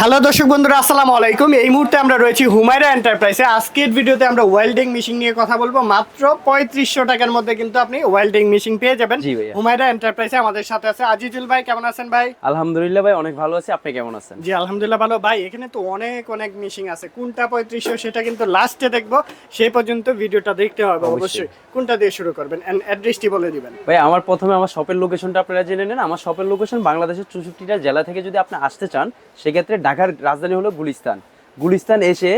Hello দর্শক বন্ধুরা আসসালামু আলাইকুম। এই মুহূর্তে আমরা রয়েছি হুমায়রা এন্টারপ্রাইজে। আজকের ভিডিওতে আমরা ওয়েল্ডিং মেশিন নিয়ে কথা বলব। মাত্র পঁয়ত্রিশশো টাকার মধ্যে কিন্তু আপনি ওয়েল্ডিং মেশিন পেয়ে যাবেন। হুমায়রা এন্টারপ্রাইজে আমাদের সাথে আছে আজিজুল ভাই। কেমন আছেন ভাই? আলহামদুলিল্লাহ ভাই অনেক ভালো আছি। আপনি কেমন আছেন? জি আলহামদুলিল্লাহ ভালো। ভাই এখানে তো অনেক অনেক মেশিন আছে। কোনটা পঁয়ত্রিশশো সেটা কিন্তু লাস্টে দেখব। সেই পর্যন্ত ভিডিওটা দেখতে হবে অবশ্যই। কোনটা দিয়ে শুরু করবেন? এন্ড অ্যাড্রেসটি বলে দিবেন। ভাই আমার প্রথমে আমার শপের লোকেশনটা আপনারা জেনে নেন। আমার শপের লোকেশন বাংলাদেশের চৌষট্টিটা জেলা থেকে যদি আপনি আসতে চান সেক্ষেত্রে ঢাকার রাজধানী হলো গুলিস্তান। গুলিস্তান এসে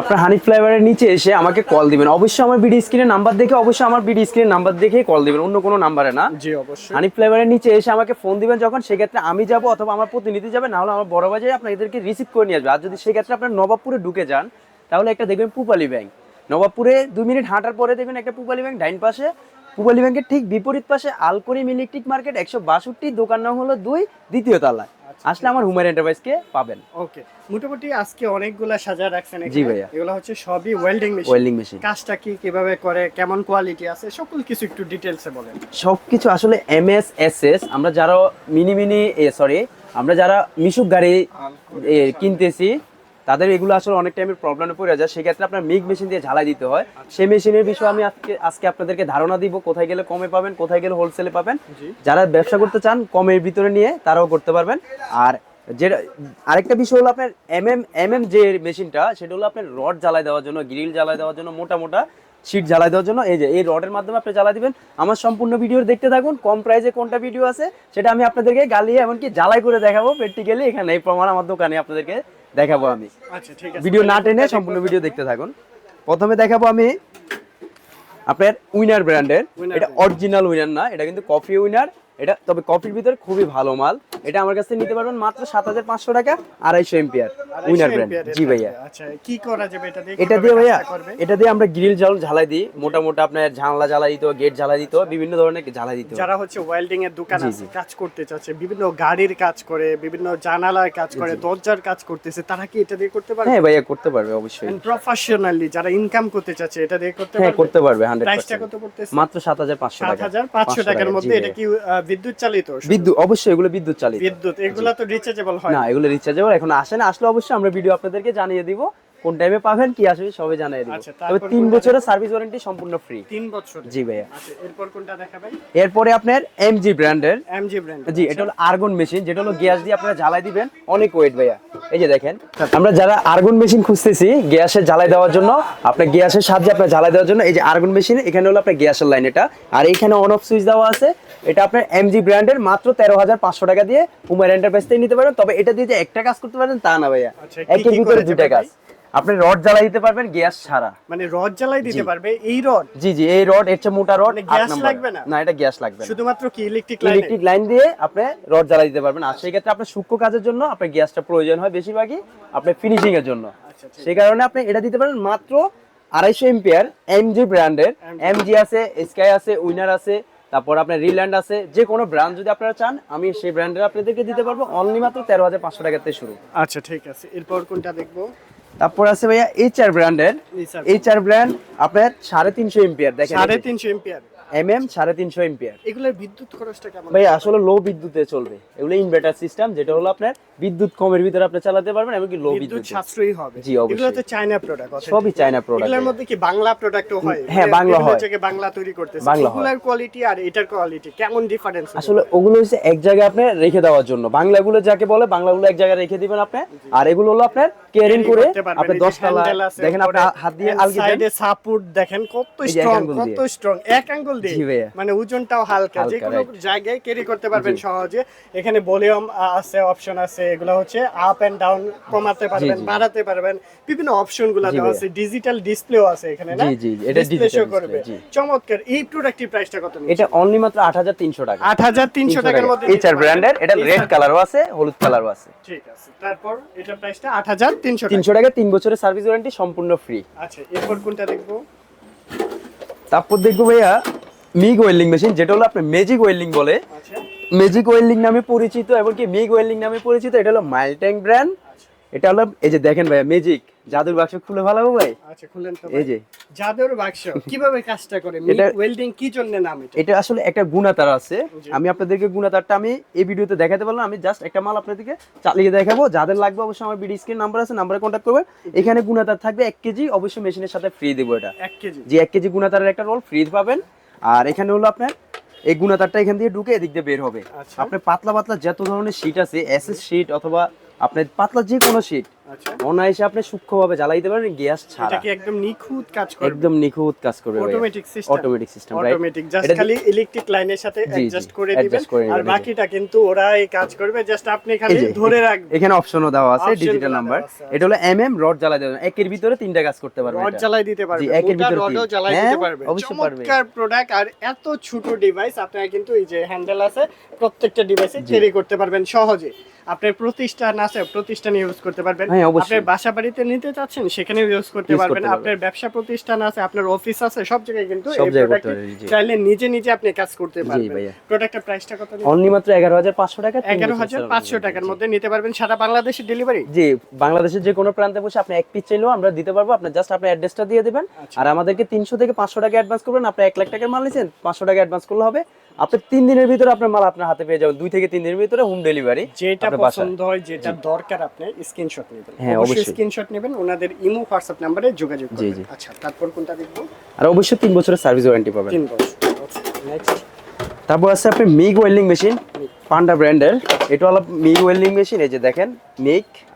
আপনার হানি ফ্লাইওভারের নিচে এসে আমাকে কল দিবেন। অবশ্যই আমার বিডি স্ক্রিনের নাম্বার দেখে অবশ্যই আমার বিডি স্ক্রিনের নাম্বার দেখে কল দিবেন। অন্য কোনো নাম্বারে না। জি অবশ্যই। হানি ফ্লেভারের নিচে এসে আমাকে ফোন দিবেন যখন সেক্ষেত্রে আমি যাব অথবা আমার প্রতিনিধি যাবে না হলে আমার বড় বাজারে আপনাদেরকে রিসিভ করে নিয়ে আসবে। আর যদি সেক্ষেত্রে আপনার নবাবপুরে ঢুকে যান তাহলে একটা দেখবেন পুপালি ব্যাংক নবাবপুরে দুই মিনিট হাঁটার পরে দেখবেন একটা পুপালি ব্যাংক ডাইন পাশে। পুপালি ব্যাংকের ঠিক বিপরীত পাশে আলকরিম ইলেকট্রিক মার্কেট একশো বাষট্টি দোকান নাম হলো দুই দ্বিতীয় তলায়। আসলে আমার হুমার এন্টারপ্রাইজকে পাবেন। ওকে মোটামুটি আজকে অনেকগুলা সাজা রাখছেন জি ভাইয়া। এগুলো হচ্ছে সবই ওয়েল্ডিং মেশিন ওয়েল্ডিং মেশিন কাজটা কি কীভাবে করে কেমন কোয়ালিটি আছে সকল কিছু একটু ডিটেলসে বলেন। সবকিছু আসলে এম এস এস এস আমরা যারা মিনি মিনি সরি আমরা যারা মিশুক গাড়ি কিনতেছি তাদের এগুলো আসলে অনেক টাইমের প্রবলেমে পড়ে যায়। সেক্ষেত্রে আপনার মিগ মেশিন দিয়ে ঝালাই দিতে হয়। সেই মেশিনের বিষয়ে আমি আজকে আজকে আপনাদেরকে ধারণা দিব কোথায় গেলে কমে পাবেন কোথায় গেলে হোলসেলে পাবেন। যারা ব্যবসা করতে চান কমের ভিতরে নিয়ে তারাও করতে পারবেন। আর যেটা আরেকটা বিষয় হলো আপনার এম এম এম এম যে মেশিনটা সেটা হলো আপনার রড জ্বালাই দেওয়ার জন্য গ্রিল জ্বালাই দেওয়ার জন্য মোটা মোটা শীট জ্বালাই দেওয়ার জন্য। এই যে এই রডের মাধ্যমে আপনি জ্বালাই দিবেন। আমার সম্পূর্ণ ভিডিও দেখতে থাকুন কম প্রাইসে কোনটা ভিডিও আছে সেটা আমি আপনাদেরকে গালিয়ে এমনকি জ্বালাই করে দেখাবো। প্র্যাকটিক্যালি এখানে এই প্রমাণ আমার দোকানে আপনাদেরকে দেখাবো আমি। আচ্ছা ভিডিও না টেনে সম্পূর্ণ ভিডিও দেখতে থাকুন। প্রথমে দেখাবো আমি আপনার উইনার ব্র্যান্ডের। এটা অরিজিনাল উইনার না এটা কিন্তু কফি উইনার। এটা তবে কফির ভিতরে খুবই ভালো মাল। এটা আমার কাছে নিতে পারবেন মাত্র সাত হাজার পাঁচশো টাকা আড়াইশো এম্পিয়ার উইনার ব্র্যান্ড জি ভাইয়া। আচ্ছা কি করা যাবে এটা দিয়ে? এটা দিয়ে ভাইয়া এটা দিয়ে আমরা গ্রিল জাল ঝালাই দিই। মোটা মোটা আপনার জানলা জ্বালাই দিতে গেট জ্বালাই দিতে বিভিন্ন ধরনের জ্বালাই দিতে। যারা হচ্ছে ওয়েল্ডিং এর দোকান আছে কাজ করতে চাচ্ছে বিভিন্ন গাড়ির কাজ করে বিভিন্ন জানালার কাজ করে দরজার কাজ করতেছে তারা কি এটা দিয়ে করতে পারবে? হ্যাঁ ভাইয়া করতে পারবে অবশ্যই। প্রফেশনালি যারা ইনকাম করতে চাচ্ছে এটা দিয়ে করতে হ্যাঁ পারবে? করতে পারবে হান্ড্রেড প্রাইসটা কত পড়তেছে? মাত্র সাত হাজার পাঁচশো সাত টাকা হাজার পাঁচশো টাকার মধ্যে এটা কি বিদ্যুৎ চালিত বিদ্যুৎ অবশ্যই এগুলো বিদ্যুৎ চালিত। বিদ্যুৎ এগুলা তো রিচার্জেবল হয়। না এগুলো রিচার্জেবল এখন আসে না আসলে অবশ্যই আমরা ভিডিও আপনাদেরকে জানিয়ে দিব। কোন টাইমে পাবেন কি আসবে সবই জানিয়ে দিব। আচ্ছা, তবে তিন বছরের সার্ভিস ওয়ারেন্টি সম্পূর্ণ ফ্রি তিন বছর জি ভাইয়া। আচ্ছা এরপর কোনটা দেখাবেন? এরপরে আপনার এমজি ব্র্যান্ডের এমজি ব্র্যান্ড জি এটা হলো আর্গন মেশিন যেটা হলো গ্যাস দিয়ে আপনারা জ্বালাই দিবেন। অনেক ওয়েট ভাইয়া। এই যে দেখেন আমরা যারা আর্গন মেশিন খুঁজতেছি গ্যাসে জ্বালাই দেওয়ার জন্য আপনার গ্যাসের সাহায্যে আপনার জ্বালাই দেওয়ার জন্য এই যে আর্গন মেশিন এখানে হলো আপনার গ্যাসের লাইন এটা। আর এখানে অন অফ সুইচ দেওয়া আছে। এটা আপনার এমজি ব্র্যান্ডের মাত্র তেরো হাজার পাঁচশো টাকা দিয়ে উমার এন্টারপ্রাইজ থেকে নিতে পারবেন তবে এটা দিয়ে যে একটা কাজ করতে পারবেন তা না ভাইয়া। আচ্ছা, একের ভিতরে দুটা কাজ। আপনি রড জ্বালাই দিতে পারবেন গ্যাস ছাড়া। মানে রড জ্বালাই দিতে পারবে এই রড? জি জি এই রড এর চেয়ে মোটা রড মানে গ্যাস লাগবে না? না এটা গ্যাস লাগবে না। শুধুমাত্র কি ইলেকট্রিক লাইন ইলেকট্রিক লাইন দিয়ে আপনি রড জ্বালাই দিতে পারবেন। আর সেই ক্ষেত্রে আপনার সূক্ষ্ম কাজের জন্য আপনার গ্যাসটা প্রয়োজন হয় বেশিরভাগই আপনার ফিনিশিং এর জন্য। আচ্ছা, সেই কারণে আপনি এটা দিতে পারেন মাত্র আড়াইশো এম্পিয়ার এমজি ব্র্যান্ডের। এমজি আছে স্কাই আছে উইনার আছে তারপর আপনার রিল্যান্ড আছে। যে কোনো ব্র্যান্ড যদি আপনারা চান আমি সেই ব্র্যান্ডের আপনাদেরকে দিতে পারব। অনলি মাত্র তেরো হাজার পাঁচশো টাকাতে শুরু। আচ্ছা ঠিক আছে। এরপর কোনটা দেখব? তারপর আছে ভাইয়া এইচআর ব্র্যান্ডের এইচআর এইচ আর ব্র্যান্ড আপনার সাড়ে তিনশো এম্পিয়ার দেখেন সাড়ে তিনশো এম্পিয়ার। এম এম সাড়ে তিনশো এম্পিয়ার এগুলোর বিদ্যুৎ খরচটা কেমন? ভাই আসলে লো বিদ্যুতে চলবে। এগুলো ইনভার্টার সিস্টেম যেটা হলো আপনার বিদ্যুৎ কমের ভিতরে আপনি চালাতে পারবেন এমনকি লো বিদ্যুৎ সাশ্রয়ী হবে। জি, অবশ্যই। এগুলো তো চায়না প্রোডাক্ট সবই চায়না প্রোডাক্ট এগুলোর মধ্যে কি বাংলা প্রোডাক্টও হয়? হ্যাঁ, বাংলা হয়। জায়গায় বাংলা তৈরি করতেছে। এগুলোর কোয়ালিটি আর এটার কোয়ালিটি কেমন ডিফারেন্স আসলে ওগুলো হচ্ছে এক জায়গায় আপনি রেখে দেওয়ার জন্য। বাংলাগুলো যাকে বলে বাংলাগুলো এক জায়গায় রেখে দিবেন আপনি। আর এগুলো হলো আপনার কেয়ারিং করে আপনি দশ তলা দেখেন আপনি হাত দিয়ে আলগি সাইডে সাপোর্ট দেখেন কত স্ট্রং কত স্ট্রং এক আঙ্গুল দিয়ে মানে ওজনটাও হালকা যে কোনো জায়গায় ক্যারি করতে পারবেন সহজে। এখানে ভলিউম আছে অপশন আছে এগুলো হচ্ছে আপ এন্ড ডাউন কমাতে পারবেন বাড়াতে পারবেন। বিভিন্ন অপশনগুলো দেওয়া আছে ডিজিটাল ডিসপ্লেও আছে এখানে না? জি, জি, এটা ডিসপ্লে করবে। চমৎকার এই প্রোডাক্টের প্রাইসটা কত এটা অনলি মাত্র আট হাজার তিনশো টাকা। আট হাজার তিনশো টাকার মধ্যে এইচ আর ব্র্যান্ডের এটা রেড কালারও আছে হলুদ কালারও আছে। ঠিক আছে তারপর এটা প্রাইসটা আট হাজার তিনশো তিনশো টাকা তিন বছরের সার্ভিস ওয়ারেন্টি সম্পূর্ণ ফ্রি আচ্ছা এরপর কোনটা দেখব? তারপর দেখব ভাইয়া মিগ ওয়েল্ডিং মেশিন যেটা হলো আপনার ম্যাজিক ওয়েল্ডিং বলে। আচ্ছা। ম্যাজিক ওয়েল্ডিং নামে পরিচিত এবং কি মিগ ওয়েল্ডিং নামে পরিচিত এটা হলো মাইল ট্যাঙ্ক ব্র্যান্ড এটা হলো এই যে দেখেন ভাই ম্যাজিক জাদুর বাক্স খুলে ভালো হবে ভাই? আচ্ছা খুলেন তো এই যে। জাদুর বাক্স কীভাবে কাজটা করে? এটা- ওয়েল্ডিং কি জন্য নাম এটা? এটা আসলে একটা গুণাতার আছে। আমি আপনাদেরকে গুণাতারটা আমি এই ভিডিওতে দেখাতে পারলাম। আমি জাস্ট একটা মাল আপনাদেরকে চালিয়ে দেখাবো। যাদের লাগবে অবশ্যই আমার ভিডিও স্ক্রিন নাম্বার আছে নাম্বারে কন্ট্যাক্ট করবেন। এখানে গুণাতার থাকবে এক কেজি অবশ্যই মেশিনের সাথে ফ্রি দেবো এটা। এক কেজি। যে এক কেজি গুণাতারের একটা রোল ফ্রি পাবেন। আর এখানে হলো আপনার এই গুণাতারটা এখান দিয়ে ঢুকে এদিক দিয়ে বের হবে আচ্ছা। আপনার পাতলা পাতলা যত ধরনের শীট আছে এসএস শীট অথবা আপনার পাতলা যে কোনো শীট আচ্ছা। অনায়াসে আপনি সূক্ষ্মভাবে জ্বালাইতে পারেন গ্যাস ছাড়া। এটা কি একদম নিখুঁত কাজ করবে? একদম নিখুঁত কাজ করবে automatic system automatic system right automatic just খালি ইলেকট্রিক লাইনের সাথে অ্যাডজাস্ট করে দিবেন। আর। বাকিটা কিন্তু ওরা এই কাজ করবে জাস্ট আপনি খালি ধরে রাখবেন। এখানে অপশনও দেওয়া আছে ডিজিটাল নাম্বার আছে, এটা হলো এমএম রড জ্বালাই দেবেন একের ভিতরে তিনটা কাজ করতে পারবেন রড। জ্বালাই দিতে পারবে। জি, একের ভিতরে রডও জ্বালাই হ্যাঁ, দিতে পারবে। অবশ্যই পারবে। চমৎকার প্রোডাক্ট আর এত ছোট ডিভাইস আপনারা কিন্তু এই যে হ্যান্ডেল আছে প্রত্যেকটা ডিভাইসে ক্যারি করতে পারবেন সহজে। আপনার প্রতিষ্ঠান আছে প্রতিষ্ঠান ইউজ করতে পারবেন। হ্যাঁ, আপনার বাসা বাড়িতে নিতে চাচ্ছেন সেখানে ইউজ করতে পারবেন। আপনার ব্যবসা প্রতিষ্ঠান আছে আপনার অফিস আছে সব জায়গায় কিন্তু এই প্রোডাক্ট। চাইলে নিজে নিজে আপনি কাজ করতে পারবেন। প্রোডাক্টের প্রাইসটা কত অনলি মাত্র এগারো হাজার পাঁচশো টাকা তিন এগারো বছর হাজার চালানো পাঁচশো যাবে। টাকার মধ্যে নিতে পারবেন সারা বাংলাদেশের ডেলিভারি জি বাংলাদেশের যে কোনো প্রান্তে বসে আপনি এক পিস চাইলেও আমরা দিতে পারব। আপনি জাস্ট আপনার অ্যাড্রেসটা দিয়ে দেবেন। আচ্ছা। আর আমাদেরকে তিনশো থেকে পাঁচশো টাকা অ্যাডভান্স করবেন। আপনি এক লাখ টাকার মাল নিয়েছেন পাঁচশো টাকা অ্যাডভান্স করলে হবে। আপনি তিন দিনের ভিতরে আপনার মাল আপনার হাতে পেয়ে যাবেন। দুই থেকে তিন দিনের ভিতরে হোম ডেলিভারি যেটা। পছন্দ হয় যেটা দরকার আপনি স্ক্রিনশট নেবেন হ্যাঁ, অবশ্যই। স্ক্রিনশট নেবেন ওনাদের ইমো হোয়াটসঅ্যাপ নম্বরে যোগাযোগ করবেন। আচ্ছা তারপর কোনটা দেখব? আর অবশ্যই তিন বছরের সার্ভিস ওয়ারেন্টি পাবেন। তিন বছর নেক্সট তারপর আছে আপনি মিগ ওয়েল্ডিং মেশিন পান্ডা ব্র্যান্ডের। এটা হলো মিগ ওয়েল্ডিং মেশিন এই যে দেখেন মিগ আচ্ছা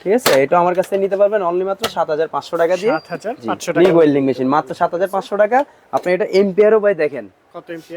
ঠিক আছে? এটা আমার কাছ নিতে পারবেন অনলি মাত্র সাত হাজার পাঁচশো টাকা দিয়ে। টাকা। ওয়েল্ডিং মেশিন মাত্র সাত হাজার পাঁচশো টাকা। আপনি এটা এম্পিয়ারও ভাই দেখেন।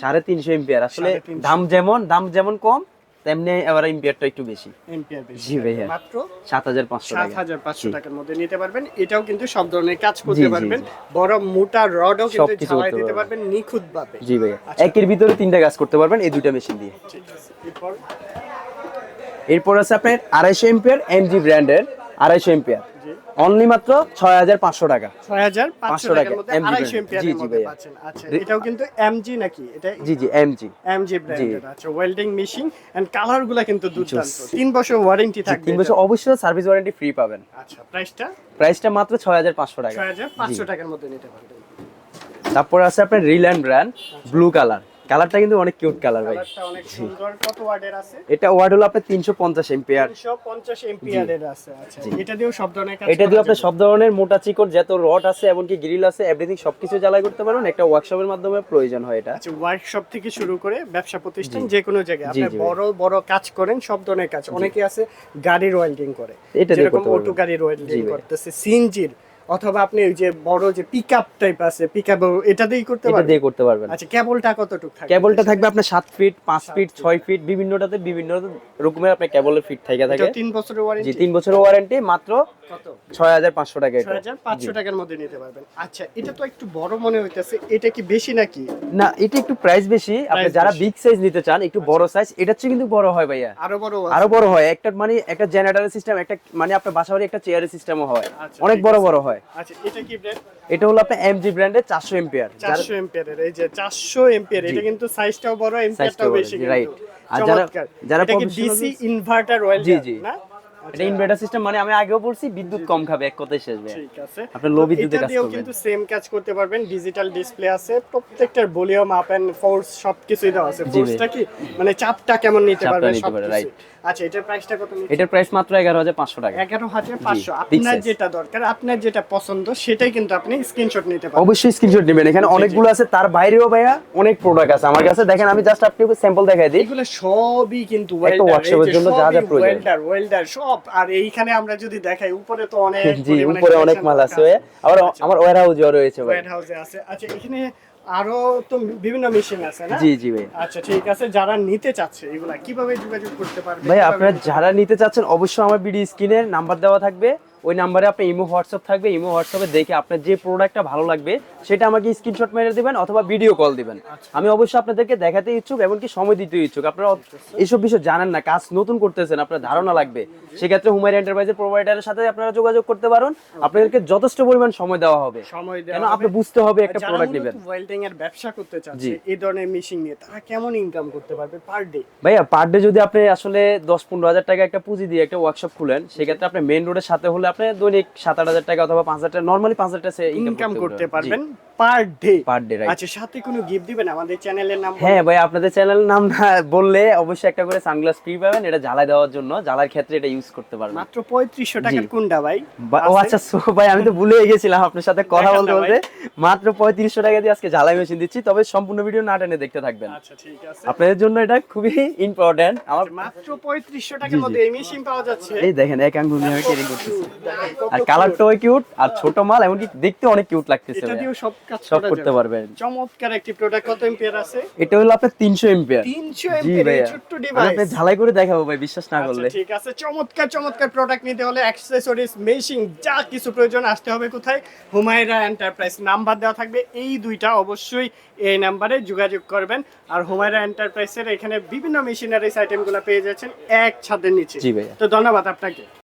সাড়ে তিনশো এম্পিয়ার আসলে দাম যেমন দাম যেমন কম তেমনি এবার এম্পিয়ারটা একটু বেশি। জি ভাইয়া। মাত্র সাত হাজার পাঁচশো সাত হাজার পাঁচশো টাকার মধ্যে নিতে পারবেন। এটাও কিন্তু সব ধরনের কাজ করতে পারবেন। বড় মোটা রডও কিন্তু ঝালাই দিতে পারবেন। নিখুঁত ভাবে জি ভাইয়া। আচ্ছা। একের ভিতরে তিনটা কাজ করতে পারবেন এই দুইটা মেশিন দিয়ে। ঠিক আছে। এরপর এরপর আছে আপনার আড়াইশো এম্পিয়ার এমজি ব্র্যান্ডের আড়াইশো এম্পিয়ার। অনলি মাত্র ছয় হাজার পাঁচশো টাকা। ছয় হাজার পাঁচশো টাকা। জি, জি ভাইয়া। আচ্ছা এটাও কিন্তু এমজি নাকি? এটা জি জি এমজি। এমজি ব্র্যান্ডের আছে ওয়েল্ডিং মেশিন এন্ড কালারগুলা কিন্তু দুর্দান্ত। তিন বছর ওয়ারেন্টি থাকবে তিন বছর অবশ্যই সার্ভিস ওয়ারেন্টি ফ্রি পাবেন। আচ্ছা প্রাইসটা প্রাইসটা মাত্র ছয় হাজার পাঁচশো টাকা। ছয় হাজার পাঁচশো টাকার মধ্যে নিতে পারবেন। তারপর আছে আপনার রিল্যান্ড ব্র্যান্ড ব্লু কালার কালারটা কিন্তু অনেক কিউট কালার ভাই। অনেক সুন্দর। কত ওয়ার্ডের আছে? এটা ওয়ার্ড হলো আপনার তিনশো পঞ্চাশ আছে আচ্ছা। এটা দিয়েও সব ধরনের কাজ এটা দিয়ে করা আপনি সব ধরনের মোটা চিকন যত রড আছে এমনকি গ্রিল আছে এভরিথিং সবকিছু জ্বালাই করতে পারবেন। একটা ওয়ার্কশপের মাধ্যমে প্রয়োজন হয় এটা। আচ্ছা ওয়ার্কশপ থেকে শুরু করে ব্যবসা প্রতিষ্ঠান যে কোনো জায়গায় আপনি বড় বড় কাজ করেন সব ধরনের কাজ। অনেকে আছে গাড়ির ওয়েল্ডিং করে। যেরকম অটো গাড়ির ওয়েল্ডিং করতেছে সিনজির অথবা আপনি ওই যে বড় যে পিকআপ টাইপ আছে পিকআপ এটা দিয়েই করতে এটা পারবেন? দিয়ে করতে পারবেন। আচ্ছা কেবলটা কতটুকু থাকে কেবলটা থাকবে আপনার সাত ফিট পাঁচ ফিট ছয় ফিট বিভিন্নটাতে বিভিন্ন রকমের আপনার কেবলের ফিট থাকে থাকে। এটা তিন বছরের জি ওয়ারেন্টি তিন বছরের ওয়ারেন্টি মাত্র কত? ছয় হাজার পাঁচশো টাকা ছয় এটা হাজার পাঁচশো টাকার মধ্যে নিতে পারবেন। আচ্ছা এটা তো একটু বড় মনে হইতেছে এটা কি বেশি নাকি? না এটা একটু প্রাইস বেশি। আপনি যারা বিগ সাইজ নিতে চান একটু বড় সাইজ এটা চেয়ে কিন্তু বড় হয় ভাইয়া। আরও বড় আরও বড় হয়। একটা মানে একটা জেনারেটর সিস্টেম একটা মানে আপনার বাসা বাড়ি একটা চেয়ারের সিস্টেমও হয়। আচ্ছা, অনেক বড় বড় হয়। আচ্ছা এটা কি ব্র্যান্ড এটা হলো আপনার এমজি ব্র্যান্ডের চারশো এম্পিয়ার চারশো এম্পিয়ারের এই যে চারশো এম্পিয়ার এটা কিন্তু সাইজটাও বড় এম্পিয়ারটাও বেশি জি, আর যারা- যারা এটা কি professional ডিসি ইনভার্টার ওয়েল্ডার জি, জি। না? এটা ইনভার্টার সিস্টেম মানে আমি আগেও বলছি বিদ্যুৎ কম খাবে এক কথায় শেষ ঠিক আছে। আপনি low বিদ্যুতে কাজ করবেন। কিন্তু সেম কাজ করতে পারবেন ডিজিটাল ডিসপ্লে আছে প্রত্যেকটার ভলিউম আপ এন্ড ফোর্স সবকিছুই দেওয়া আছে। ফোর্সটা কি? মানে চাপটা কেমন নিতে পারবে সবকিছু right। আচ্ছা এটার প্রাইসটা কত এটার প্রাইস মাত্র এগারো হাজার পাঁচশো টাকা। এগারো হাজার পাঁচশো। big আপনার যেটা দরকার আপনার যেটা পছন্দ সেটাই কিন্তু আপনি স্ক্রিনশট নিতে পারেন অবশ্যই স্ক্রিনশট নেবেন। এখানে অনেকগুলো আছে তার বাইরেও ভাইয়া অনেক প্রোডাক্ট আছে। আমার কাছে দেখেন আমি জাস্ট আপনাকে স্যাম্পল দেখাই দিই। এগুলো সবই কিন্তু workshop জন্য যা যা প্রয়োজন। ওয়েল্ডার ওয়েল্ডার সব। আর এইখানে আমরা যদি দেখাই উপরে তো অনেক জি উপরে অনেক মাল আছে আবার আমার হাউসও রয়েছে ভাই ওয়েট হাউসে আছে। আচ্ছা এখানে আরও তো বিভিন্ন মেশিন আছে না? জি জি ভাই। আচ্ছা ঠিক আছে যারা নিতে চাচ্ছে এগুলা কীভাবে যোগাযোগ করতে পারবে? ভাই আপনারা যারা নিতে চাচ্ছেন অবশ্যই আমার বিডি স্ক্রিনের নাম্বার দেওয়া থাকবে। ওই নাম্বারে আপনি ইমো হোয়াটসঅ্যাপ থাকবে ইমো হোয়াটসঅ্যাপে দেখে আপনার যে প্রোডাক্টটা ভালো লাগবে সেটা আমাকে স্ক্রিনশট মেরে দিবেন অথবা ভিডিও কল দিবেন। আমি অবশ্যই আপনাদেরকে দেখাতে ইচ্ছুক এমনকি সময় দিতে ইচ্ছুক। আপনারা এইসব বিষয় জানেন না কাজ নতুন করতেছেন আপনার ধারণা লাগবে। সেক্ষেত্রে হুমায়রা এন্টারপ্রাইজের প্রোভাইডারের সাথে আপনারা যোগাযোগ করতে পারেন। আপনাদেরকে যথেষ্ট পরিমাণ সময় দেওয়া হবে। কেন আপনি বুঝতে হবে একটা প্রোডাক্ট নেবেন। ওয়েল্ডিং এর ব্যবসা করতে চাচ্ছে। এই ধরনের মেশিন নিয়ে তারা কেমন ইনকাম করতে পারবে পার ডে ভাইয়া পার ডে যদি আপনি আসলে দশ পনেরো হাজার টাকা একটা পুঁজি দিয়ে একটা ওয়ার্কশপ খুলেন সেক্ষেত্রে আপনি মেন রোডের সাথে হলে আপনি দৈনিক সাত আট হাজার টাকা অথবা পাঁচ হাজার টাকা নর্মালি পাঁচ হাজার টাকা ইনকাম করতে পারবেন। পার ডে পার ডে আচ্ছা সাথে কোনো গিফট দিবেন? আমাদের চ্যানেলের নাম হ্যাঁ ভাই আপনাদের চ্যানেলের নাম না বললে অবশ্যই একটা করে সানগ্লাস ফ্রি পাবেন এটা দেওয়ার জন্য। জ্বালার ক্ষেত্রে এটা ইউজ করতে পারবেন। মাত্র পঁয়ত্রিশশো টাকার কোনটা ভাই? ও আচ্ছা সো ভাই আমি তো ভুলে গেছিলাম আপনার সাথে কথা বলতে বলতে। মাত্র পঁয়ত্রিশশো টাকা দিয়ে আজকে জ্বালাই মেশিন দিচ্ছি তবে সম্পূর্ণ ভিডিও না টেনে দেখতে থাকবেন। আচ্ছা ঠিক আছে। আপনাদের জন্য এটা খুবই ইম্পর্টেন্ট আমার মাত্র পঁয়ত্রিশশো টাকার মধ্যে এই মেশিন পাওয়া যাচ্ছে। এই দেখেন এক আঙ্গুল নিয়ে আমি করতেছি। আর কালারটাও কিউট আর ছোট মাল এমনকি দেখতে অনেক কিউট লাগতেছে এটা সব কাজ সব করতে পারবেন। চমৎকার একটি প্রোডাক্ট কত এম্পিয়ার আছে? এটা হলো আপনার তিনশো এম্পিয়ার তিনশো জি এম্পিয়ার এই ছোট্ট ডিভাইস আপনাকে ঝালাই করে দেখাবো ভাই বিশ্বাস না করলে। আচ্ছা ঠিক আছে। চমৎকার চমৎকার প্রোডাক্ট নিতে হলে অ্যাক্সেসরিজ মেশিন যা কিছু প্রয়োজন আসতে হবে কোথায়? হুমায়রা এন্টারপ্রাইজ নাম্বার দেওয়া থাকবে। এই দুইটা অবশ্যই এই নাম্বারে যোগাযোগ করবেন। আর হুমায়রা এন্টারপ্রাইজের এখানে বিভিন্ন মেশিনারিজ আইটেমগুলো পেয়ে যাচ্ছেন এক ছাদের নিচে। তো ধন্যবাদ আপনাকে।